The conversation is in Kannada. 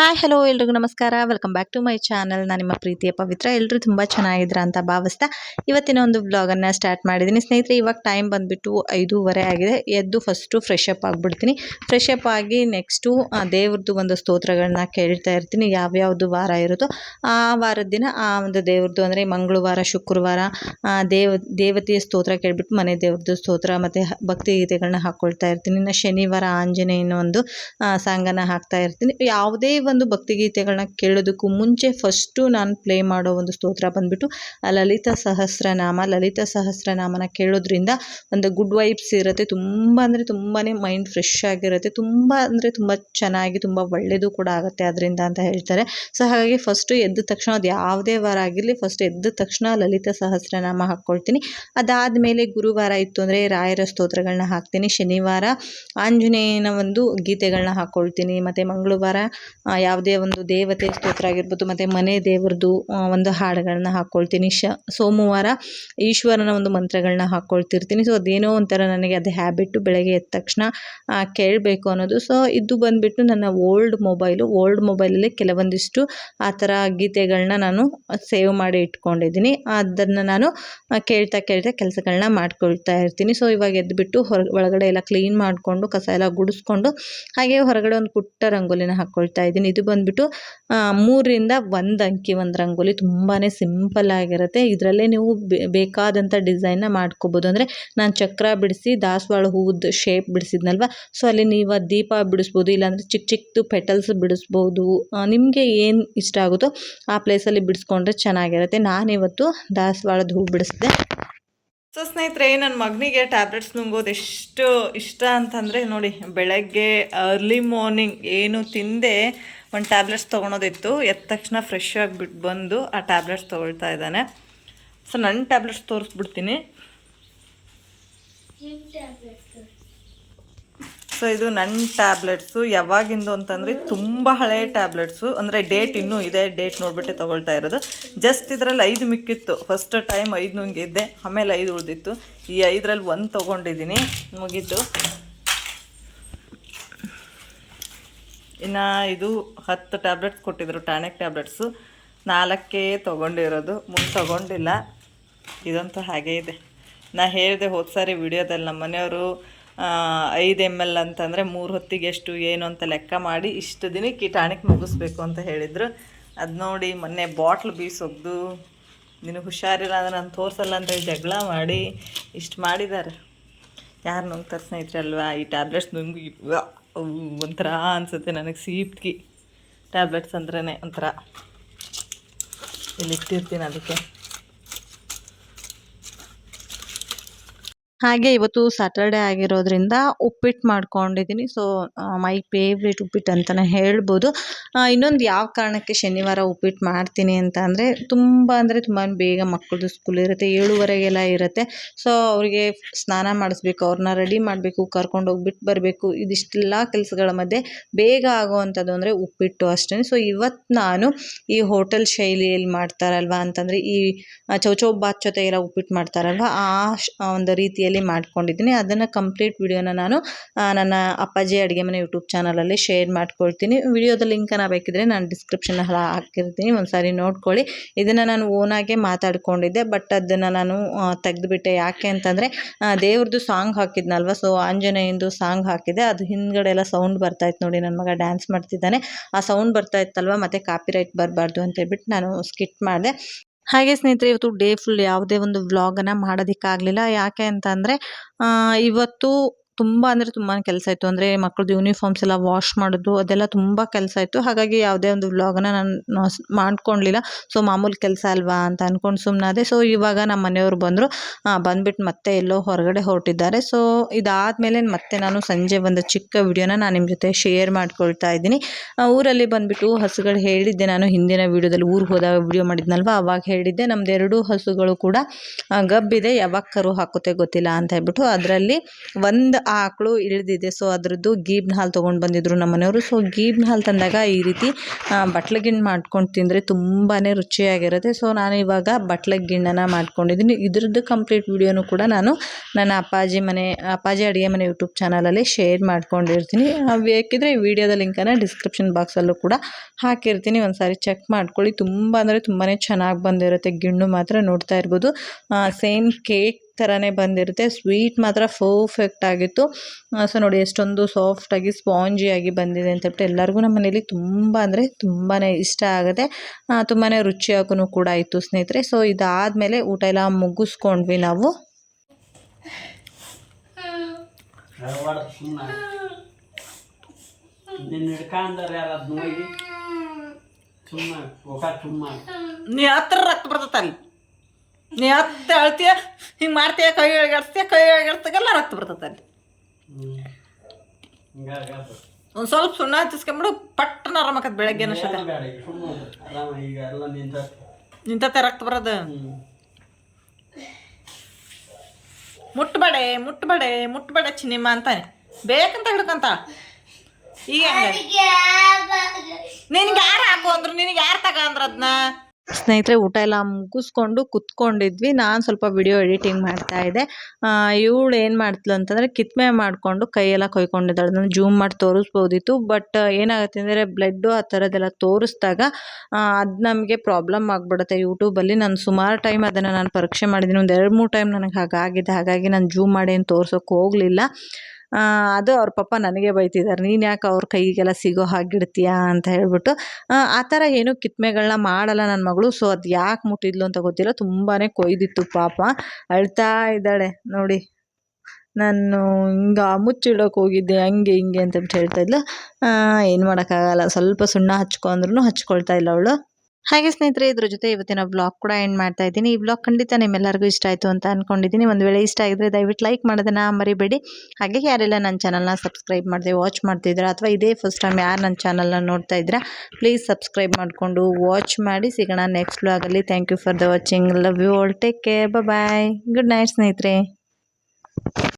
ಹಾಯ್ ಹಲೋ ಎಲ್ರಿಗೂ ನಮಸ್ಕಾರ. Welcome back to my channel ನಾನು ನಿಮ್ಮ ಪ್ರೀತಿಯ ಪವಿತ್ರ ಎಲ್ಲರೂ ತುಂಬ ಚೆನ್ನಾಗಿದ್ರ ಅಂತ ಭಾವಿಸ್ತಾ ಇವತ್ತಿನ ಒಂದು ವ್ಲಾಗನ್ನು ಸ್ಟಾರ್ಟ್ ಮಾಡಿದ್ದೀನಿ. ಸ್ನೇಹಿತರೆ, ಇವಾಗ ಟೈಮ್ ಬಂದುಬಿಟ್ಟು ಐದೂವರೆ ಆಗಿದೆ. ಎದ್ದು ಫಸ್ಟು ಫ್ರೆಶ್ ಅಪ್ ಆಗಿಬಿಡ್ತೀನಿ. ಫ್ರೆಶ್ ಅಪ್ ಆಗಿ ನೆಕ್ಸ್ಟು ದೇವ್ರದ್ದು ಒಂದು ಸ್ತೋತ್ರಗಳನ್ನ ಕೇಳ್ತಾ ಇರ್ತೀನಿ. ಯಾವ್ಯಾವುದು ವಾರ ಇರುತ್ತೋ ಆ ವಾರದ ದಿನ, ಆ ಒಂದು ದೇವ್ರದ್ದು ಅಂದರೆ ಮಂಗಳವಾರ, ಶುಕ್ರವಾರ ದೇವ, ದೇವತೆಯ ಸ್ತೋತ್ರ ಕೇಳಿಬಿಟ್ಟು ಮನೆ ದೇವ್ರದ್ದು ಸ್ತೋತ್ರ ಮತ್ತು ಭಕ್ತಿ ಗೀತೆಗಳನ್ನ ಹಾಕ್ಕೊಳ್ತಾ ಇರ್ತೀನಿ. ಇನ್ನು ಶನಿವಾರ ಆಂಜನೇಯನ ಒಂದು ಸಾಂಗನ್ನು ಹಾಕ್ತಾ ಇರ್ತೀನಿ. ಯಾವುದೇ ಒಂದು ಭಕ್ತಿಗೀತೆಗಳನ್ನ ಕೇಳೋದಕ್ಕೂ ಮುಂಚೆ ಫಸ್ಟು ನಾನು ಪ್ಲೇ ಮಾಡೋ ಒಂದು ಸ್ತೋತ್ರ ಬಂದ್ಬಿಟ್ಟು, ಆ ಲಲಿತ ಸಹಸ್ರನಾಮ. ಲಲಿತ ಸಹಸ್ರನಾಮನ ಕೇಳೋದ್ರಿಂದ ಒಂದು ಗುಡ್ ವೈಬ್ಸ್ ಇರುತ್ತೆ. ತುಂಬ ಅಂದರೆ ತುಂಬಾ ಮೈಂಡ್ ಫ್ರೆಶ್ ಆಗಿರುತ್ತೆ. ತುಂಬ ಅಂದರೆ ತುಂಬ ಚೆನ್ನಾಗಿ, ತುಂಬ ಒಳ್ಳೆಯದು ಕೂಡ ಆಗುತ್ತೆ ಅದರಿಂದ ಅಂತ ಹೇಳ್ತಾರೆ. ಸೊ, ಹಾಗಾಗಿ ಫಸ್ಟು ಎದ್ದ ತಕ್ಷಣ ಅದು ಯಾವುದೇ ವಾರ ಆಗಿರಲಿ, ಫಸ್ಟ್ ಎದ್ದ ತಕ್ಷಣ ಲಲಿತ ಸಹಸ್ರನಾಮ ಹಾಕ್ಕೊಳ್ತೀನಿ. ಅದಾದಮೇಲೆ ಗುರುವಾರ ಇತ್ತು ಅಂದರೆ ರಾಯರ ಸ್ತೋತ್ರಗಳನ್ನ ಹಾಕ್ತೀನಿ. ಶನಿವಾರ ಆಂಜನೇಯನ ಒಂದು ಗೀತೆಗಳನ್ನ ಹಾಕ್ಕೊಳ್ತೀನಿ. ಮತ್ತು ಮಂಗಳವಾರ ಯಾವುದೇ ಒಂದು ದೇವತೆ ಸ್ತೋತ್ರ ಆಗಿರ್ಬೋದು, ಮತ್ತು ಮನೆ ದೇವ್ರದ್ದು ಒಂದು ಹಾಡುಗಳನ್ನ ಹಾಕ್ಕೊಳ್ತೀನಿ ಶ, ಸೋಮವಾರ ಈಶ್ವರನ ಒಂದು ಮಂತ್ರಗಳನ್ನ ಹಾಕ್ಕೊಳ್ತಿರ್ತೀನಿ ಸೊ ಅದೇನೋ ಒಂಥರ ನನಗೆ ಅದು ಹ್ಯಾಬಿಟ್ಟು ಬೆಳಗ್ಗೆ ಎದ್ದ ತಕ್ಷಣ ಕೇಳಬೇಕು ಅನ್ನೋದು. ಸೊ ಇದು ಬಂದುಬಿಟ್ಟು ನನ್ನ ಓಲ್ಡ್ ಮೊಬೈಲು ಓಲ್ಡ್ ಮೊಬೈಲಲ್ಲಿ ಕೆಲವೊಂದಿಷ್ಟು ಆ ಥರ ಗೀತೆಗಳನ್ನ ನಾನು ಸೇವ್ ಮಾಡಿ ಇಟ್ಕೊಂಡಿದ್ದೀನಿ. ಅದನ್ನು ನಾನು ಕೇಳ್ತಾ ಕೇಳ್ತಾ ಕೆಲಸಗಳನ್ನ ಮಾಡ್ಕೊಳ್ತಾ ಇರ್ತೀನಿ. ಸೊ ಇವಾಗ ಎದ್ದುಬಿಟ್ಟು ಹೊರ, ಒಳಗಡೆ ಎಲ್ಲ ಕ್ಲೀನ್ ಮಾಡಿಕೊಂಡು, ಕಸ ಎಲ್ಲ ಗುಡಿಸ್ಕೊಂಡು, ಹಾಗೆ ಹೊರಗಡೆ ಒಂದು ಪುಟ್ಟ ರಂಗೋಲಿನ ಹಾಕ್ಕೊಳ್ತಾ ಇದ್ದೀನಿ. ಇದು ಬಂದುಬಿಟ್ಟು ಮೂರರಿಂದ ಒಂದು ಅಂಕಿ, ಒಂದು ರಂಗೋಲಿ ತುಂಬಾ ಸಿಂಪಲ್ ಆಗಿರುತ್ತೆ. ಇದರಲ್ಲೇ ನೀವು ಬೇಕಾದಂಥ ಡಿಸೈನ್ನ ಮಾಡ್ಕೋಬೋದು. ಅಂದರೆ ನಾನು ಚಕ್ರ ಬಿಡಿಸಿ, ದಾಸವಾಳ ಹೂವುದ ಶೇಪ್ ಬಿಡಿಸಿದ್ನಲ್ವ? ಸೊ ಅಲ್ಲಿ ನೀವು ದೀಪ ಬಿಡಿಸ್ಬೋದು, ಇಲ್ಲಾಂದರೆ ಚಿಕ್ಕ ಚಿಕ್ಕದು ಪೆಟಲ್ಸ್ ಬಿಡಿಸ್ಬೋದು. ನಿಮಗೆ ಏನು ಇಷ್ಟ ಆಗುತ್ತೋ ಆ ಪ್ಲೇಸಲ್ಲಿ ಬಿಡಿಸ್ಕೊಂಡ್ರೆ ಚೆನ್ನಾಗಿರುತ್ತೆ. ನಾನಿವತ್ತು ದಾಸವಾಳದ ಹೂ ಬಿಡಿಸಿದೆ. ಸೊ ಸ್ನೇಹಿತರೆ ನನ್ನ ಮಗನಿಗೆ ಟ್ಯಾಬ್ಲೆಟ್ಸ್ ನುಂಗೋದು ಎಷ್ಟು ಇಷ್ಟ ಅಂತಂದರೆ, ನೋಡಿ, ಬೆಳಗ್ಗೆ ಅರ್ಲಿ ಮಾರ್ನಿಂಗ್ ಏನು ತಿಂದೆ ಒಂದು ಟ್ಯಾಬ್ಲೆಟ್ಸ್ ತೊಗೊಳೋದಿತ್ತು. ಎದ್ದ ತಕ್ಷಣ ಫ್ರೆಶ್ ಆಗಿಬಿಟ್ಟು ಬಂದು ಆ ಟ್ಯಾಬ್ಲೆಟ್ಸ್ ತೊಗೊಳ್ತಾ ಇದ್ದಾನೆ. ಸೊ ನನ್ನ ಟ್ಯಾಬ್ಲೆಟ್ಸ್ ತೋರಿಸ್ಬಿಡ್ತೀನಿ. ಸೊ ಇದು ನನ್ನ ಟ್ಯಾಬ್ಲೆಟ್ಸು ಯಾವಾಗಿಂದು ಅಂತಂದರೆ ತುಂಬ ಹಳೆಯ ಟ್ಯಾಬ್ಲೆಟ್ಸು ಅಂದರೆ ಡೇಟ್ ಇನ್ನೂ ಇದೆ. ಡೇಟ್ ನೋಡಿಬಿಟ್ಟೆ ತೊಗೊಳ್ತಾ ಇರೋದು. ಜಸ್ಟ್ ಇದರಲ್ಲಿ ಐದು ಮಿಕ್ಕಿತ್ತು. ಫಸ್ಟ್ ಟೈಮ್ ಐದು ನುಂಗಿದ್ದೆ ಆಮೇಲೆ ಐದು ಉಳಿದಿತ್ತು. ಈ ಐದರಲ್ಲಿ ಒಂದು ತೊಗೊಂಡಿದ್ದೀನಿ. ಮುಗೀತು. ಇನ್ನು ಇದು ಹತ್ತು ಟ್ಯಾಬ್ಲೆಟ್ಸ್ ಕೊಟ್ಟಿದ್ರು ಟಾನಿಕ್ ಟ್ಯಾಬ್ಲೆಟ್ಸು ನಾಲ್ಕೇ ತೊಗೊಂಡಿರೋದು. ಮುಂದೆ ತೊಗೊಂಡಿಲ್ಲ. ಇದಂತೂ ಹಾಗೇ ಇದೆ. ನಾ ಹೇಳಿದೆ ಹೋದ ಸಾರಿ ವಿಡಿಯೋದಲ್ಲಿ ನಮ್ಮ ಮನೆಯವರು ಐದು ಎಂ ಎಲ್ ಅಂತಂದರೆ ಮೂರು ಹೊತ್ತಿಗೆ ಎಷ್ಟು ಏನು ಅಂತ ಲೆಕ್ಕ ಮಾಡಿ ಇಷ್ಟು ದಿನಕ್ಕೆ ಈ ಟಾನಿಕ್ ಮುಗಿಸ್ಬೇಕು ಅಂತ ಹೇಳಿದರು. ಅದು ನೋಡಿ ಮೊನ್ನೆ ಬಾಟ್ಲ್ ಬೀಸೊಗ್ದು ನಿನಗೆ ಹುಷಾರಿಲ್ಲ ಅಂದರೆ ನಾನು ತೋರಿಸಲ್ಲ ಅಂತೇಳಿ ಜಗಳ ಮಾಡಿ ಇಷ್ಟು ಮಾಡಿದ್ದಾರೆ. ಯಾರು ನುಂಗ್ತಾರೆ ಅಲ್ವಾ? ಈ ಟ್ಯಾಬ್ಲೆಟ್ಸ್ ನುಂಗಿ ಒಂಥರ ಅನಿಸುತ್ತೆ ನನಗೆ ಸೀಪ್ಗೆ ಟ್ಯಾಬ್ಲೆಟ್ಸ್ ಅಂದ್ರೇ ಒಂಥರ ಇಲ್ಲಿ ಇಟ್ಟಿರ್ತೀನಿ ಅದಕ್ಕೆ. ಹಾಗೆ ಇವತ್ತು ಸ್ಯಾಟರ್ಡೆ ಆಗಿರೋದ್ರಿಂದ ಉಪ್ಪಿಟ್ಟು ಮಾಡ್ಕೊಂಡಿದ್ದೀನಿ. ಸೊ ಮೈ ಫೇವ್ರೇಟ್ ಉಪ್ಪಿಟ್ಟು ಅಂತಲೇ ಹೇಳ್ಬೋದು. ಇನ್ನೊಂದು ಯಾವ ಕಾರಣಕ್ಕೆ ಶನಿವಾರ ಉಪ್ಪಿಟ್ಟು ಮಾಡ್ತೀನಿ ಅಂತ ಅಂದರೆ, ತುಂಬ ಅಂದರೆ ತುಂಬ ಬೇಗ ಮಕ್ಕಳದು ಸ್ಕೂಲ್ ಇರುತ್ತೆ, ಏಳುವರೆಗೆಲ್ಲ ಇರುತ್ತೆ. ಸೊ ಅವರಿಗೆ ಸ್ನಾನ ಮಾಡಿಸ್ಬೇಕು ಅವ್ರನ್ನ ರೆಡಿ ಮಾಡಬೇಕು, ಕರ್ಕೊಂಡು ಹೋಗ್ಬಿಟ್ಟು ಬರಬೇಕು. ಇದಿಷ್ಟೆಲ್ಲ ಕೆಲಸಗಳ ಮಧ್ಯೆ ಬೇಗ ಆಗುವಂಥದ್ದು ಅಂದರೆ ಉಪ್ಪಿಟ್ಟು ಅಷ್ಟೇ ಸೊ ಇವತ್ತು ನಾನು ಈ ಹೋಟೆಲ್ ಶೈಲಿಯಲ್ಲಿ ಮಾಡ್ತಾರಲ್ವ ಅಂತಂದರೆ, ಈ ಚೌಚೌ ಬಾತ್ ಜೊತೆಗೆಲ್ಲ ಉಪ್ಪಿಟ್ಟು ಮಾಡ್ತಾರಲ್ವ ಆ ಒಂದು ರೀತಿಯಲ್ಲಿ ಮಾಡ್ಕೊಂಡಿದ್ದೀನಿ. ಅದನ್ನು ಕಂಪ್ಲೀಟ್ ವಿಡಿಯೋನ ನಾನು ನನ್ನ ಅಪ್ಪಾಜಿ ಅಡುಗೆ ಮನೆ ಯೂಟ್ಯೂಬ್ ಚಾನಲಲ್ಲಿ ಶೇರ್ ಮಾಡ್ಕೊಳ್ತೀನಿ. ವಿಡಿಯೋದ ಲಿಂಕನ್ನು ಬೇಕಿದ್ರೆ ನಾನು ಡಿಸ್ಕ್ರಿಪ್ಷನ್ ಹಾಕಿರ್ತೀನಿ. ಒಂದು ಸಾರಿ ನೋಡ್ಕೊಳ್ಳಿ. ಇದನ್ನು ನಾನು ಓನಾಗೆ ಮಾತಾಡ್ಕೊಂಡಿದ್ದೆ. ಬಟ್ ಅದನ್ನು ನಾನು ತೆಗೆದುಬಿಟ್ಟೆ. ಯಾಕೆ ಅಂತಂದರೆ ದೇವ್ರದ್ದು ಸಾಂಗ್ ಹಾಕಿದ್ನಲ್ವ? ಸೊ ಆಂಜನೇಯಂದು ಸಾಂಗ್ ಹಾಕಿದೆ ಅದು ಹಿಂದ್ಗಡೆ ಎಲ್ಲ ಸೌಂಡ್ ಬರ್ತಾಯಿತ್ತು ನೋಡಿ. ನನ್ನ ಮಗ ಡ್ಯಾನ್ಸ್ ಮಾಡ್ತಿದ್ದಾನೆ. ಆ ಸೌಂಡ್ ಬರ್ತಾ ಇತ್ತಲ್ವ ಮತ್ತು ಕಾಪಿರೈಟ್ ಬರಬಾರ್ದು ಅಂತ ಹೇಳ್ಬಿಟ್ಟು ನಾನು ಸ್ಕಿಟ್ ಮಾಡಿದೆ. ಹಾಗೆ ಸ್ನೇಹಿತರೆ ಇವತ್ತು ಡೇ ಫುಲ್ ಯಾವುದೇ ಒಂದು ವ್ಲಾಗನ್ನು ಮಾಡೋದಕ್ಕಾಗಲಿಲ್ಲ. ಯಾಕೆ ಅಂತಂದರೆ ಇವತ್ತು ತುಂಬ ಅಂದರೆ ತುಂಬಾ ಕೆಲಸ ಇತ್ತು ಅಂದರೆ ಮಕ್ಕಳದ್ದು ಯೂನಿಫಾರ್ಮ್ಸ್ ಎಲ್ಲ ವಾಶ್ ಮಾಡೋದು, ಅದೆಲ್ಲ ತುಂಬ ಕೆಲಸ ಇತ್ತು ಹಾಗಾಗಿ ಯಾವುದೇ ಒಂದು ವ್ಲಾಗನ್ನು ನಾನು ಮಾಡ್ಕೊಳ್ಲಿಲ್ಲ ಸೊ ಮಾಮೂಲಿ ಕೆಲಸ ಅಲ್ವಾ ಅಂತ ಅಂದ್ಕೊಂಡು ಸುಮ್ಮನಾದೆ ಸೊ ಇವಾಗ ನಮ್ಮ ಮನೆಯವರು ಬಂದರು. ಬಂದ್ಬಿಟ್ಟು ಮತ್ತೆ ಎಲ್ಲೋ ಹೊರಗಡೆ ಹೊರಟಿದ್ದಾರೆ. ಸೊ ಇದಾದಮೇಲೆ ಮತ್ತೆ ನಾನು ಸಂಜೆ ಒಂದು ಚಿಕ್ಕ ವಿಡಿಯೋನ ನಾನು ನಿಮ್ಮ ಜೊತೆ ಶೇರ್ ಮಾಡ್ಕೊಳ್ತಾ ಇದ್ದೀನಿ. ಊರಲ್ಲಿ ಬಂದುಬಿಟ್ಟು ಹಸುಗಳು ಹೇಳಿದ್ದೆ ನಾನು ಹಿಂದಿನ ವಿಡಿಯೋದಲ್ಲಿ. ಊರಿಗೆ ಹೋದಾಗ ವಿಡಿಯೋ ಮಾಡಿದ್ನಲ್ವ? ಅವಾಗ ಹೇಳಿದ್ದೆ. ನಮ್ದು ಎರಡು ಹಸುಗಳು ಕೂಡ ಗಬ್ಬಿದೆ. ಯಾವಾಗ ಕರು ಹಾಕುತ್ತೆ ಗೊತ್ತಿಲ್ಲ ಅಂತ ಹೇಳ್ಬಿಟ್ಟು. ಅದರಲ್ಲಿ ಒಂದು ಆಕಳು ಇಳಿದಿದೆ. ಸೊ ಅದರದ್ದು ಗೀಬ್ನ ಹಾಲು ತೊಗೊಂಡು ಬಂದಿದ್ರು ನಮ್ಮ ಮನೆಯವರು. ಸೊ ಗೀಬ್ನ ಹಾಲು ತಂದಾಗ ಈ ರೀತಿ ಬಟ್ಲಗಿಣ್ಣು ಮಾಡ್ಕೊಂಡು ತಿಂದರೆ ತುಂಬಾ ರುಚಿಯಾಗಿರುತ್ತೆ. ಸೊ ನಾನು ಇವಾಗ ಬಟ್ಲ ಗಿಣ್ಣನ ಮಾಡ್ಕೊಂಡಿದ್ದೀನಿ. ಇದ್ರದ್ದು ಕಂಪ್ಲೀಟ್ ವಿಡಿಯೋನು ಕೂಡ ನಾನು ನನ್ನ ಅಪ್ಪಾಜಿ ಮನೆ, ಅಪ್ಪಾಜಿ ಅಡುಗೆ ಮನೆ ಯೂಟ್ಯೂಬ್ ಚಾನಲಲ್ಲಿ ಶೇರ್ ಮಾಡ್ಕೊಂಡಿರ್ತೀನಿ. ಬೇಕಿದ್ರೆ ವಿಡಿಯೋದ ಲಿಂಕನ್ನು ಡಿಸ್ಕ್ರಿಪ್ಷನ್ ಬಾಕ್ಸಲ್ಲೂ ಕೂಡ ಹಾಕಿರ್ತೀನಿ. ಒಂದು ಸಾರಿ ಚೆಕ್ ಮಾಡ್ಕೊಳ್ಳಿ. ತುಂಬ ಅಂದರೆ ತುಂಬಾ ಚೆನ್ನಾಗಿ ಬಂದಿರುತ್ತೆ. ಗಿಣ್ಣು ಮಾತ್ರ ನೋಡ್ತಾ ಇರ್ಬೋದು. ಸೇಮ್ ಕೇಕ್ ಥರನೇ ಬಂದಿರುತ್ತೆ. ಸ್ವೀಟ್ ಮಾತ್ರ ಪರ್ಫೆಕ್ಟ್ ಆಗಿತ್ತು. ಸೊ ನೋಡಿ, ಎಷ್ಟೊಂದು ಸಾಫ್ಟಾಗಿ ಸ್ಪಾಂಜಿಯಾಗಿ ಬಂದಿದೆ ಅಂತ ಹೇಳ್ಬಿಟ್ಟು ಎಲ್ಲರಿಗೂ ನಮ್ಮ ಮನೇಲಿ ತುಂಬ ಅಂದರೆ ತುಂಬಾ ಇಷ್ಟ ಆಗುತ್ತೆ. ತುಂಬಾ ರುಚಿಯಾಗೂ ಕೂಡ ಇತ್ತು ಸ್ನೇಹಿತರೆ. ಸೊ ಇದಾದಮೇಲೆ ಊಟ ಎಲ್ಲ ಮುಗಿಸ್ಕೊಂಡ್ವಿ ನಾವು. ನೀ ಹತ್ರ ರಕ್ತ ಬರ್ತೈತೆ ಅಲ್ಲಿ ನೀ ಹತ್ತ ಅಳ್ತೀಯ? ಹಿಂಗೆ ಮಾಡ್ತೀಯ ಕೈ ಎಳ್ಗಾಡ್ಸ್ತೀಯ ಕೈ ಎಳ್ಗಾಡ್ಸ್ದಾಗೆಲ್ಲ ರಕ್ತ ಬರ್ತದೆ ಅಲ್ಲಿ. ಒಂದು ಸ್ವಲ್ಪ ಸುಣ್ಣ ಹಚ್ಚಿಸ್ಕೊಂಬಿಡು ಪಟ್ಟನ ಆಗತ್ತೆ ಬೆಳಗ್ಗೆ ಅನಿಸ್ತದೆ ಬೇಡ ಈಗ ಸುಮ್ಮನೆ ಆರಾಮ ಈಗ ಎಲ್ಲ ನಿಂತ ನಿಂತತೆ ರಕ್ತ ಬರೋದು. ಮುಟ್ಬೇಡೆ ಮುಟ್ಬೇಡೆ ಮುಟ್ಬೇಡ ಚಿನ್ನಿಮ್ಮ ಅಂತಾನೆ. ಬೇಕಂತ ಹಿಡ್ಕಂತ. ಈಗ ನಿನಗೆ ಯಾರು ಹಾಕು ಅಂದ್ರು ನಿನಗೆ ಯಾರು ತಗ ಅಂದ್ರೆ ಅದನ್ನ ಸ್ನೇಹಿತರೆ, ಊಟ ಎಲ್ಲ ಮುಗಿಸ್ಕೊಂಡು ಕುತ್ಕೊಂಡಿದ್ವಿ. ನಾನು ಸ್ವಲ್ಪ ವಿಡಿಯೋ ಎಡಿಟಿಂಗ್ ಮಾಡ್ತಾ ಇದ್ದೆ. ಇವಳು ಏನು ಮಾಡ್ತಿಲ್ಲ ಅಂತಂದರೆ, ಕಿತ್ಮೆ ಮಾಡಿಕೊಂಡು ಕೈಯೆಲ್ಲ ಕೊಯ್ಕೊಂಡಿದ್ದಾಳೆ. ನಾನು ಜೂಮ್ ಮಾಡಿ ತೋರಿಸ್ಬೋದಿತ್ತು ಬಟ್ ಏನಾಗುತ್ತೆ ಅಂದರೆ ಬ್ಲಡ್ಡು ಆ ಥರದ್ದೆಲ್ಲ ತೋರಿಸಿದಾಗ ಅದು ನಮಗೆ ಪ್ರಾಬ್ಲಮ್ ಆಗಿಬಿಡುತ್ತೆ. ಯೂಟ್ಯೂಬಲ್ಲಿ ನಾನು ಸುಮಾರು ಟೈಮ್ ಅದನ್ನು ನಾನು ಪರೀಕ್ಷೆ ಮಾಡಿದ್ದೀನಿ. ಒಂದು ಎರಡು ಮೂರು ಟೈಮ್ ನನಗೆ ಹಾಗಾಗಿದೆ. ಹಾಗಾಗಿ ನಾನು ಜೂಮ್ ಮಾಡಿ ಏನು ತೋರ್ಸೋಕೆ ಹೋಗಲಿಲ್ಲ. ಅದು ಅವ್ರ ಪಪ್ಪ ನನಗೆ ಬೈತಿದ್ದಾರೆ ನೀನು ಯಾಕೆ ಅವ್ರ ಕೈಗೆಲ್ಲ ಸಿಗೋ ಹಾಗಿಡ್ತೀಯಾ ಅಂತ ಹೇಳ್ಬಿಟ್ಟು ಆ, ಥರ ಏನೂ ಕಿತ್ಮೆಗಳನ್ನ ಮಾಡಲ್ಲ ನನ್ನ ಮಗಳು. ಸೊ ಅದು ಯಾಕೆ ಮುಟ್ಟಿದ್ಲು ಅಂತ ಗೊತ್ತಿಲ್ಲ. ತುಂಬಾ ಕೊಯ್ದಿತ್ತು ಪಾಪ. ಅಳ್ತಾ ಇದ್ದಾಳೆ. ನೋಡಿ ನಾನು ಹಿಂಗೆ ಮುಚ್ಚಿಡೋಕೆ ಹೋಗಿದ್ದೆ ಹಂಗೆ ಹಿಂಗೆ ಅಂತ ಹೇಳ್ತಾ ಇದ್ಲು. ಏನು ಮಾಡೋಕ್ಕಾಗಲ್ಲ. ಸ್ವಲ್ಪ ಸುಣ್ಣ ಹಚ್ಕೊಂಡ್ರು ಹಚ್ಕೊಳ್ತಾ ಇಲ್ಲ ಅವಳು. ಹಾಗೆ ಸ್ನೇಹಿತರೆ, ಇದ್ರ ಜೊತೆ ಇವತ್ತಿನ ಬ್ಲಾಗ್ ಕೂಡ ಎಂಡ್ ಮಾಡ್ತಾ ಇದ್ದೀನಿ. ಈ ಬ್ಲಾಗ್ ಖಂಡಿತ ನಿಮ್ಮೆಲ್ಲರಿಗೂ ಇಷ್ಟ ಆಯಿತು ಅಂತ ಅಂದ್ಕೊಂಡಿದ್ದೀನಿ ಒಂದು ವೇಳೆ ಇಷ್ಟ ಆಗಿದ್ರೆ ದಯವಿಟ್ಟು ಲೈಕ್ ಮಾಡೋದನ್ನ ಮರಿಬೇಡಿ. ಹಾಗೆ ಯಾರೆಲ್ಲ ನನ್ನ ಚಾನಲ್ನ ಸಬ್ಸ್ಕ್ರೈಬ್ ಮಾಡಿದೆ ವಾಚ್ ಮಾಡ್ತಿದ್ದೀರಾ, ಅಥವಾ ಇದೇ ಫಸ್ಟ್ ಟೈಮ್ ಯಾರು ನನ್ನ ಚಾನಲ್ನ ನೋಡ್ತಾ ಇದ್ದೀರಾ ಪ್ಲೀಸ್ ಸಬ್ಸ್ಕ್ರೈಬ್ ಮಾಡಿಕೊಂಡು ವಾಚ್ ಮಾಡಿ ಸಿಗೋಣ next ಬ್ಲಾಗಲ್ಲಿ thank you for the watching love you all take care bye good night ಸ್ನೇಹಿತರೆ.